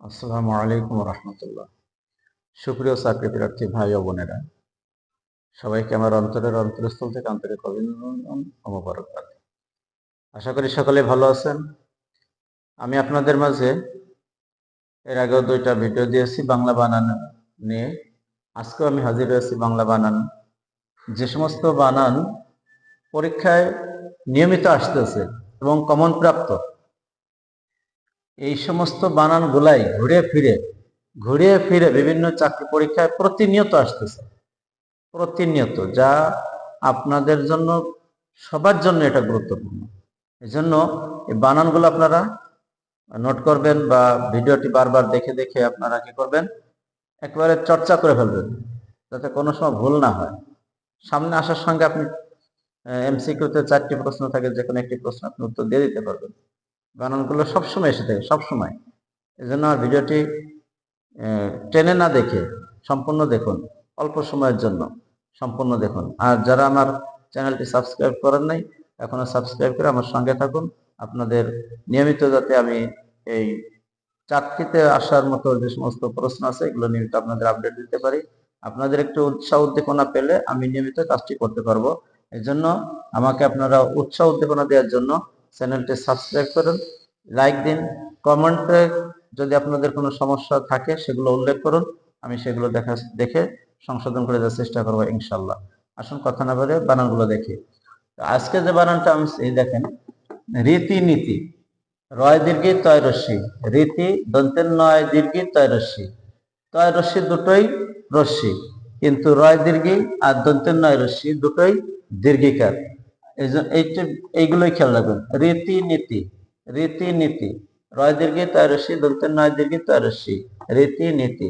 আসসালামু আলাইকুম রহমতুল্লাহ সুপ্রিয় চাকরি প্রার্থী ভাই ও বোনেরা, সবাইকে আমার অন্তরের অন্তরস্থল থেকে আন্তরিক অভিনন্দন ও আশা করি সকলে ভালো আছেন। আমি আপনাদের মাঝে এর আগেও দুইটা ভিডিও দিয়েছি, বাংলা বানান নিয়ে। আজকেও আমি হাজির হয়েছি বাংলা বানান। যে সমস্ত বানান পরীক্ষায় নিয়মিত আসতেছে এবং কমন প্রাপ্ত এই সমস্ত বানানগুলাই ঘুরে ফিরে ঘুরে ফিরে বিভিন্ন চাকরি পরীক্ষায় প্রতিনিয়ত আসতেছে। প্রতিনিয়ত, যা আপনাদের জন্য, সবার জন্য এটা গুরুত্বপূর্ণ। এই জন্য এই বানানগুলো আপনারা নোট করবেন বা ভিডিওটি বারবার দেখে দেখে আপনারা কি করবেন, একেবারে চর্চা করে ফেলবেন, যাতে কোনো সময় ভুল না হয়। সামনে আসার সঙ্গে আপনি এমসিকিউতে চারটি প্রশ্ন থাকে যে কোনো একটি প্রশ্ন আপনি উত্তর দিয়ে দিতে পারবেন। বানানগুলো সবসময় এসে থাকে, সবসময়। এই জন্য আমার ভিডিওটি টেনে না দেখে সম্পূর্ণ দেখুন, অল্প সময়ের জন্য সম্পূর্ণ দেখুন। আর যারা আমার চ্যানেলটি সাবস্ক্রাইব করেন নাই, এখনও সাবস্ক্রাইব করে আমার সঙ্গে থাকুন। আপনাদের নিয়মিত যাতে আমি এই চাকরিতে আসার মতো যে সমস্ত প্রশ্ন আছে, এগুলো নিয়মিত আপনাদের আপডেট দিতে পারি। আপনাদের একটু উৎসাহ উদ্দীপনা পেলে আমি নিয়মিত কাজটি করতে পারব। এই জন্য আমাকে আপনারা উৎসাহ উদ্দীপনা দেওয়ার জন্য চ্যানেলটি সাবস্ক্রাইব করুন লাইক দিন, কমেন্টে যদি আপনাদের কোনো সমস্যা থাকে সেগুলো উল্লেখ করুন, আমি সেগুলো দেখা, দেখে সংশোধন করে দেওয়ার চেষ্টা করব ইনশাল্লাহ। আসুন কথা না বলে বানানগুলো দেখি। আজকে যে বানানটা আমি, এই দেখেন, রীতিনীতি, রয় দীর্ঘি তয় রশ্মি, রীতি দন্তের নয় দীর্ঘি তয় রশ্মি তয় রশ্মি দুটোই রশ্মি, কিন্তু রয় দীর্ঘি আর দন্তের নয় রশ্মি দুটোই দীর্ঘিকার। এই এইটা এইগুলোই খেয়াল রাখবেন। রীতি নীতি রীতি নীতি রয় দীর্ঘি তয় দন্তের নয় দীর্ঘি তয় রশ্মি রীতি নীতি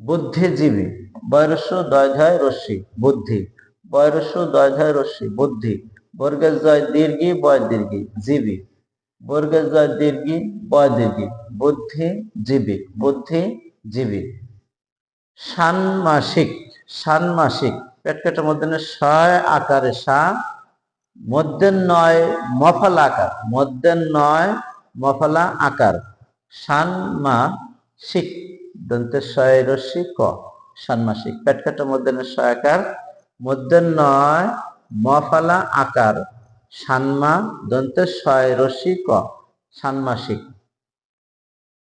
বুদ্ধিজীবী বয়রস্য দয়ধায় রশ্মি বুদ্ধি। বয়রস্য দয়ধায় রশ্মি বুদ্ধি। বর্গের জয় দীর্ঘি, বয় দীর্ঘি, জীবী। বর্গের জয় দীর্ঘি, বয় দীর্ঘি, বুদ্ধিজীবী বুদ্ধিজীবী। ষান্মাসিক ষান্মাসিক। পেট পেটের মধ্যে ছয় আকারে সা মধ্যের নয় মফালা আকার। মধ্যের নয় মফালা আকার। ষান্মাসিক দন্তের ছয় রশ্মি ক। ষান্মাসিক পেট পেটের মধ্যে ছয় আকার। মধ্যের নয় মফালা আকার। সান্মা দন্তের ছয় রশ্মি ক। ষান্মাসিক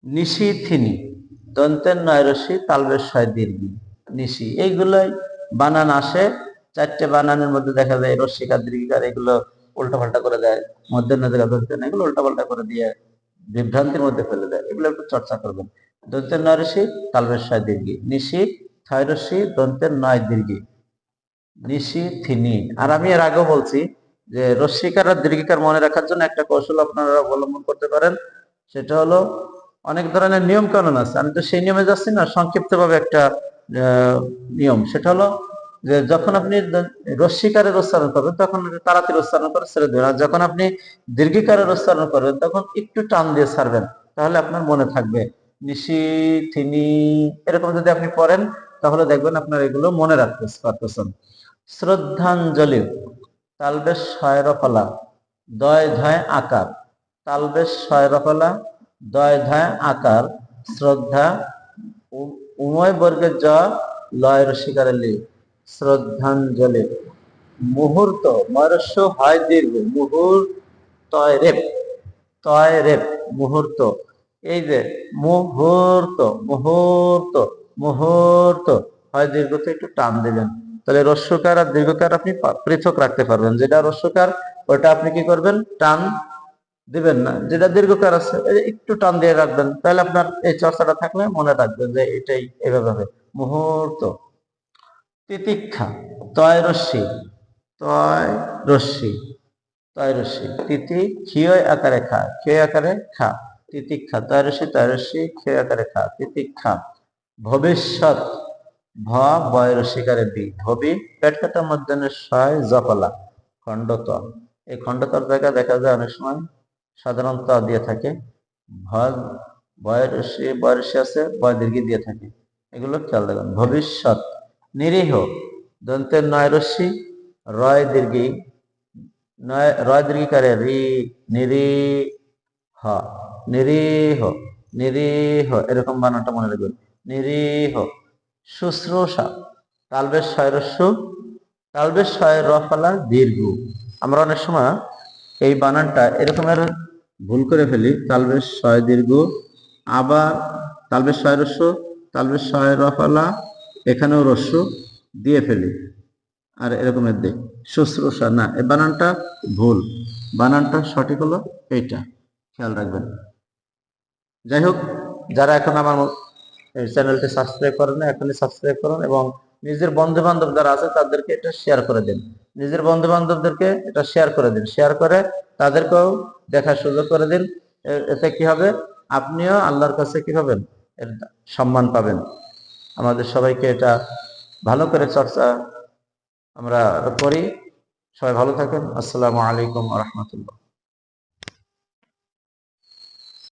নিশিথিনী দন্তের নয় রশ্মি তালবের ছয় দীর্ঘি। নিশি। এইগুলোই বানান আসে চারটে বানানের মধ্যে দেখা যায় রশ্মিকার দীর্ঘিকার এগুলো উল্টাপাল্টা করে দেয় মধ্যে নদী দন্তের নয়, এগুলো উল্টাপাল্টা করে দিয়ে বিভ্রান্তির মধ্যে ফেলে দেয়। এগুলো একটু চর্চা করবেন। দন্তের নয় রশ্মি তালবের ছয় দীর্ঘি। নিশি ছয় রশ্মি দন্তের নয় দীর্ঘি। নিশি থিনি। আর আমি এর আগেও বলছি যে রশ্মিকার আর দীর্ঘিকার মনে রাখার জন্য একটা কৌশল আপনারা অবলম্বন করতে পারেন। সেটা হলো অনেক ধরনের নিয়ম কানুন আছে। আমি তো সেই নিয়মে যাচ্ছি না সংক্ষিপ্ত ভাবে একটা নিয়ম। সেটা হলো যে যখন আপনি রশ্মিকারের উচ্চারণ করবেন, তখন তাড়াতাড়ি উচ্চারণ করে ছেড়ে দেবেন। আর যখন আপনি দীর্ঘিকারের উচ্চারণ করবেন, তখন একটু টান দিয়ে ছাড়বেন। তাহলে আপনার মনে থাকবে, নিশি থিনি এরকম যদি আপনি পড়েন, তাহলে দেখবেন আপনার এগুলো মনে রাখতে পারতেছেন। শ্রদ্ধাঞ্জলি, তালবেশ শয়রফলা দয়, ধয়, আকার। তালবেশ শয়রফলা দয়, ধায়, আকার। শ্রদ্ধা উময় বর্গের জ লয় রসিকারের লি। শ্রদ্ধাঞ্জলি। মুহূর্ত, মরস্য হয় দীর্ঘ। মুহূর্ত তয় রেপ তয় রেপ মুহূর্ত। এই যে মুহূর্ত মুহূর্ত মুহূর্ত হয় দীর্ঘতে একটু টান দিবেন। তাহলে রস্যকার আর দীর্ঘকার আপনি পৃথক রাখতে পারবেন। যেটা রস্যকার, ওটা আপনি কি করবেন? টান দিবেন না। যেটা দীর্ঘকার আছে একটু টান দিয়ে রাখবেন। তাহলে আপনার এই চর্চাটা থাকলে মনে রাখবেন যে এটাই এভাবে মুহূর্ত তিতিক্ষা, তয় রশ্মি তয় রশ্মি তয় রশ্মি, তিতি, ক্ষীয় আকারে খা, ক্ষয় আকারে খা, তিতিক্ষা, তয় রশ্মি তয় রশ্মি, ক্ষয় আকারে খা, তিতিক্ষা, ভবিষ্যৎ, ভ, বয় রসিকারে বি, ভবি পেট কাটার মধ্যে ছয় জপলা, খণ্ডত, এই খণ্ডতর জায়গা দেখা যায় অনেক সময়, সাধারণত দিয়ে থাকে, ভ বয়সী বয়সী আছে, বয় দীর্ঘি দিয়ে থাকে, এগুলো খেয়াল রাখবেন, ভবিষ্যৎ নিরীহ। দন্তের নয় রশ্মি, রয় দীর্ঘি, নয় রয় দীর্ঘিকারে রি নিরীহ। নিরীহ। নিরীহ। এরকম বানানটা মনে রাখবেন। নিরীহ। শুশ্রূষা। তালবেশ শয়রস্য তালবেশ শয় রফালা দীর্ঘ। আমরা অনেক সময় এই বানানটা এরকমের ভুল করে ফেলি। তালবেশ শয় দীর্ঘ, আবার তালবেশ শয় রস্য তালবেশ শয় রফালা এখানেও রস্য দিয়ে ফেলি। আর এরকমের দিক শুশ্রূষা, না এই বানানটা ভুল। বানানটা সঠিক হলো এইটা, খেয়াল রাখবেন। যাই হোক, যারা এখন আমার চ্যানেলটি সাবস্ক্রাইব করেন না, এখনই সাবস্ক্রাইব করুন এবং নিজের বন্ধু বান্ধব যারা আছে, তাদেরকে এটা শেয়ার করে দিন। নিজের বন্ধু বান্ধবদেরকে এটা শেয়ার করে দিন। শেয়ার করে তাদেরকেও দেখার সুযোগ করে দিন। এতে কি হবে? আপনিও আল্লাহর কাছে কি হবেন? সম্মান পাবেন। আমাদের সবাইকে এটা ভালো করে চর্চা আমরা করি। সবাই ভালো থাকেন। আসসালামু আলাইকুম রহমতুল্লাহ।